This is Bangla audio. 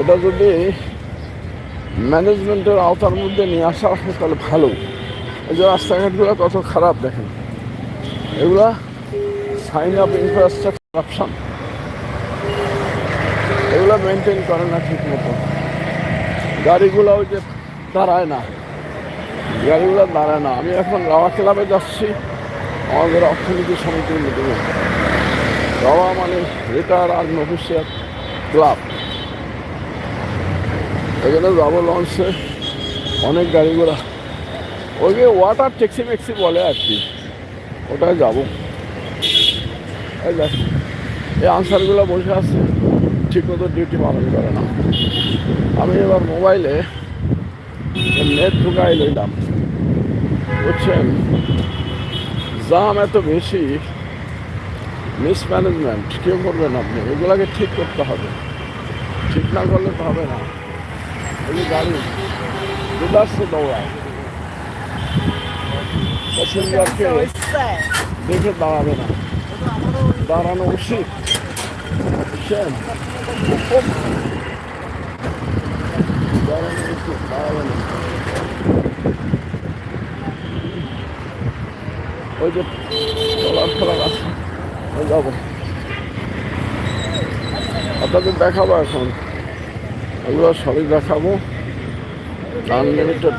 এটা যদি ম্যানেজমেন্টের আওতার মধ্যে নিয়ে আসা হয়, তাহলে ভালো। এই যে রাস্তাঘাটগুলো কত খারাপ দেখেন। এগুলা সাইন আপ ইনফ্রাস্ট্রাকচার কারাপশন এগুলো মেনটেন করে না ঠিক মতো গাড়িগুলো ওই যে দাঁড়ায় না। গাড়িগুলো দাঁড়ায় না। আমি এখন রাওয়া ক্লাবে যাচ্ছি। আমাদের অর্থনীতি সমিতির মিটিংয়ে। রাওয়া মানে রিটায়ার আর্মি অফিসিয়াল ক্লাব এখানে যাব লঞ্চে অনেক গাড়ি ঘোড়া। ওই যে ওয়াটার ট্যাক্সি ম্যাক্সি বলে আর কি। ওটায় যাব। এই আনসারগুলো বসে আছে। ঠিক মতো ডিউটি পালন করে না। আমি এবার মোবাইলে নেট ঢুকাই লইলাম। বুঝছেন? জাম এত বেশি মিসম্যানেজমেন্ট কেউ করবেন আপনি? এগুলাকে ঠিক করতে হবে। ঠিক না করলে তো হবে না। এই যে গাড়ি দুদাসে দৌড়ায় প্যাসেঞ্জারকে দেখে দাঁড়াবে না দাঁড়ানো উচিত বুঝছেন দাঁড়ানো উচিত দাঁড়াবে না ওই যে চলার ফেলার আছে ওই যাব আপনাদের দেখাবো এখন এগুলো সবই দেখাবো। আনলিমিটেড